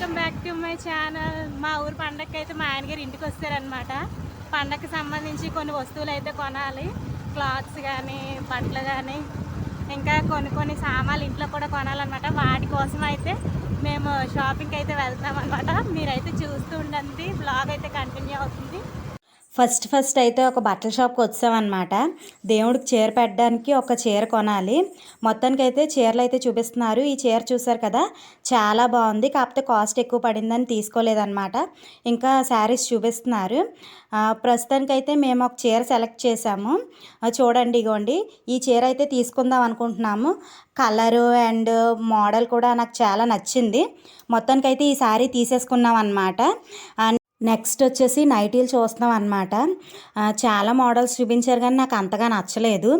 Welcome back to my channel. మా ఊరు పండగకి అయితే మా ఆయనగారు ఇంటికి వస్తారనమాట పండగకి సంబంధించి కొన్ని వస్తువులు అయితే కొనాలి. క్లాత్స్ కానీ బట్టలు కానీ ఇంకా కొన్ని కొన్ని సామాన్లు ఇంట్లో కూడా కొనాలన్నమాట. వాటి కోసం అయితే మేము షాపింగ్కి అయితే వెళ్తాం అనమాట మీరైతే చూస్తూ ఉండండి. బ్లాగ్ అయితే కంటిన్యూ అవుతుంది. ఫస్ట్ ఫస్ట్ అయితే ఒక బట్టల షాప్కి వచ్చామన్నమాట. దేవుడికి చీర పెట్టడానికి ఒక చీర కొనాలి. మొత్తానికి అయితే చీరలు అయితే చూపిస్తున్నారు. ఈ చీర చూసారు కదా చాలా బాగుంది. కాకపోతే కాస్ట్ ఎక్కువ పడిందని తీసుకోలేదన్నమాట. ఇంకా శారీస్ చూపిస్తున్నారు. ప్రస్తుతానికైతే మేము ఒక చీర సెలెక్ట్ చేసాము చూడండి ఇగోండి. ఈ చీర అయితే తీసుకుందాం అనుకుంటున్నాము. కలరు అండ్ మోడల్ కూడా నాకు చాలా నచ్చింది. మొత్తానికైతే ఈ శారీ తీసేసుకున్నాం అనమాట నెక్స్ట్ వచ్చేసి నైటీలు చూస్తున్నాం అనమాట చాలా మోడల్స్ చూపించారు కానీ నాకు అంతగా నచ్చలేదు.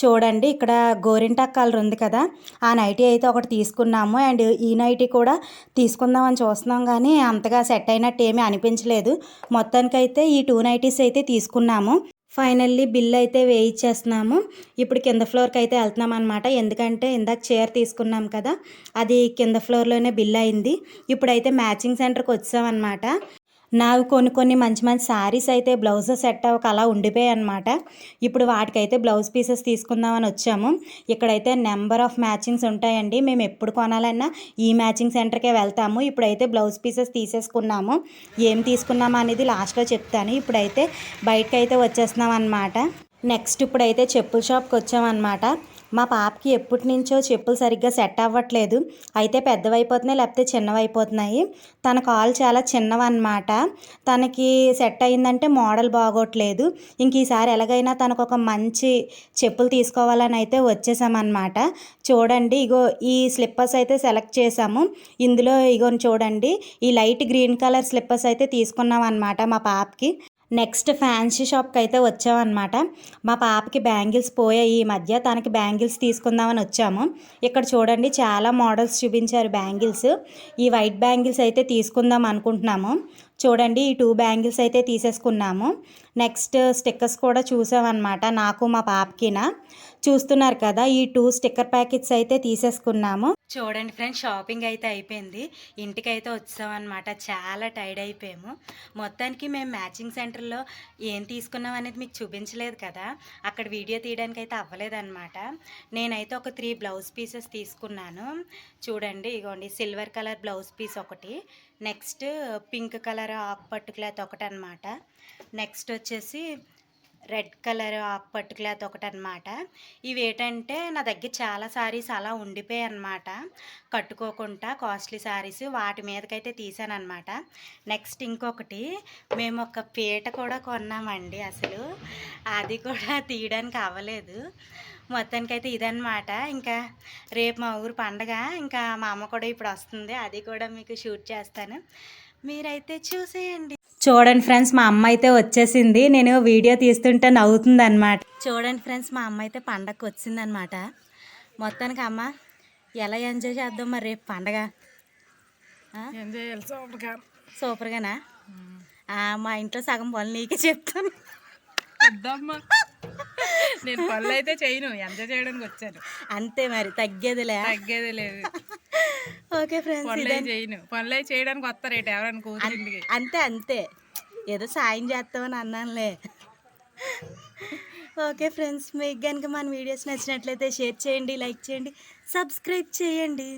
చూడండి ఇక్కడ గోరింటాక్ కలర్ ఉంది కదా. ఆ నైటీ అయితే ఒకటి తీసుకున్నాము. అండ్ ఈ నైటీ కూడా తీసుకుందామని చూస్తున్నాం కానీ అంతగా సెట్ అయినట్టు ఏమీ అనిపించలేదు. మొత్తానికైతే ఈ టూ నైటీస్ అయితే తీసుకున్నాము. ఫైనల్లీ బిల్ అయితే వేయించేస్తున్నాము ఇప్పుడు కింద ఫ్లోర్కి అయితే వెళ్తున్నాం అనమాట ఎందుకంటే ఇందాక చైర్ తీసుకున్నాం కదా అది కింద ఫ్లోర్లోనే బిల్ అయింది. ఇప్పుడైతే మ్యాచింగ్ సెంటర్కి వచ్చామన్నమాట. నావి కొన్ని కొన్ని మంచి మంచి శారీస్ అయితే బ్లౌజ్ సెట్ అవ్వక అలా ఉండిపోయాయి అనమాట ఇప్పుడు వాటికైతే బ్లౌజ్ పీసెస్ తీసుకుందామని వచ్చాము. ఇక్కడైతే నెంబర్ ఆఫ్ మ్యాచింగ్స్ ఉంటాయండి. మేము ఎప్పుడు కొనాలన్నా ఈ మ్యాచింగ్ సెంటర్కే వెళ్తాము. ఇప్పుడైతే బ్లౌజ్ పీసెస్ తీసేసుకున్నాము. ఏం తీసుకున్నాము అనేది లాస్ట్లో చెప్తాను. ఇప్పుడైతే బయటకైతే వచ్చేస్తున్నాం అనమాట నెక్స్ట్ ఇప్పుడైతే చెప్పుల షాప్కి వచ్చామన్నమాట. మా పాపకి ఎప్పటి నుంచో చెప్పులు సరిగ్గా సెట్ అవ్వట్లేదు. అయితే పెద్దవైపోతున్నాయి లేకపోతే చిన్నవైపోతున్నాయి. తన కాలు చాలా చిన్నవన్నమాట. తనకి సెట్ అయిందంటే మోడల్ బాగోట్లేదు. ఇంక ఈసారి ఎలాగైనా తనకు ఒక మంచి చెప్పులు తీసుకోవాలని అయితే వచ్చేసామన్నమాట. చూడండి ఇగో ఈ స్లిప్పర్స్ అయితే సెలెక్ట్ చేసాము. ఇందులో ఇగో చూడండి ఈ లైట్ గ్రీన్ కలర్ స్లిప్పర్స్ అయితే తీసుకున్నాం అనమాట మా పాపకి. నెక్స్ట్ ఫ్యాన్సీ షాప్కి అయితే వచ్చామన్నమాట. మా పాపకి బ్యాంగిల్స్ పోయాయి ఈ మధ్య. తనకి బ్యాంగిల్స్ తీసుకుందామని వచ్చాము. ఇక్కడ చూడండి చాలా మోడల్స్ చూపించారు బ్యాంగిల్స్. ఈ వైట్ బ్యాంగిల్స్ అయితే తీసుకుందాం అనుకుంటున్నాము. చూడండి ఈ టూ బ్యాంగిల్స్ అయితే తీసేసుకున్నాము. నెక్స్ట్ స్టిక్కర్స్ కూడా చూసామన్నమాట నాకు మా పాపకిన. చూస్తున్నారు కదా ఈ టూ స్టిక్కర్ ప్యాకెట్స్ అయితే తీసేసుకున్నాము. చూడండి ఫ్రెండ్స్ షాపింగ్ అయితే అయిపోయింది. ఇంటికి అయితే వచ్చామన్నమాట చాలా టైర్డ్ అయిపోయాము. మొత్తానికి మేము మ్యాచింగ్ సెంటర్లో ఏం తీసుకున్నాం అనేది మీకు చూపించలేదు కదా అక్కడ వీడియో తీయడానికి అయితే అవ్వలేదన్నమాట. నేనైతే ఒక త్రీ బ్లౌజ్ పీసెస్ తీసుకున్నాను. చూడండి ఇగోండి సిల్వర్ కలర్ బ్లౌజ్ పీస్ ఒకటి. నెక్స్ట్ పింక్ కలర్ ఆకు పట్టు క్లాత్ ఒకటి అనమాట నెక్స్ట్ వచ్చేసి రెడ్ కలర్ ఆకు పట్టు క్లాత్ ఒకటి అనమాట ఇవి ఏంటంటే నా దగ్గర చాలా సారీస్ అలా ఉండిపోయాయి అనమాట కట్టుకోకుండా కాస్ట్లీ సారీస్ వాటి మీదకైతే తీసాను అనమాట నెక్స్ట్ ఇంకొకటి మేము ఒక పీట కూడా కొన్నామండి అసలు. అది కూడా తీయడానికి అవ్వలేదు. మొత్తానికైతే ఇదనమాట. ఇంకా రేపు మా ఊరు పండగ ఇంకా మా అమ్మ కూడా ఇప్పుడు వస్తుంది. అది కూడా మీకు షూట్ చేస్తాను. మీరైతే చూసేయండి. చూడండి ఫ్రెండ్స్ మా అమ్మ అయితే వచ్చేసింది. నేను వీడియో తీస్తుంటే నవ్వుతుంది అనమాట చూడండి ఫ్రెండ్స్ మా అమ్మ అయితే పండగకి వచ్చిందనమాట మొత్తానికి అమ్మ ఎలా ఎంజాయ్ చేద్దాం మరి రేపు పండగ? సూపర్గా. సూపర్గానా? ఆ, మా ఇంట్లో సగం పనులు నీకే చెప్తాను. నేను పనులు అయితే చేయను. ఎంజాయ్ చేయడానికి వచ్చాను. అంతే మరి తగ్గేదిలే. తగ్గేది లేదు. ఓకే ఫ్రెండ్స్ పనులు చేయను. పనులు చేయడానికి వస్తారేట ఎవరైనా కూతురింటికి. అంతే అంతే. ఏదో సాయం చేస్తామని అన్నానులే. ఓకే ఫ్రెండ్స్ మీకు కనుక మన వీడియోస్ నచ్చినట్లయితే షేర్ చేయండి లైక్ చేయండి సబ్స్క్రైబ్ చేయండి.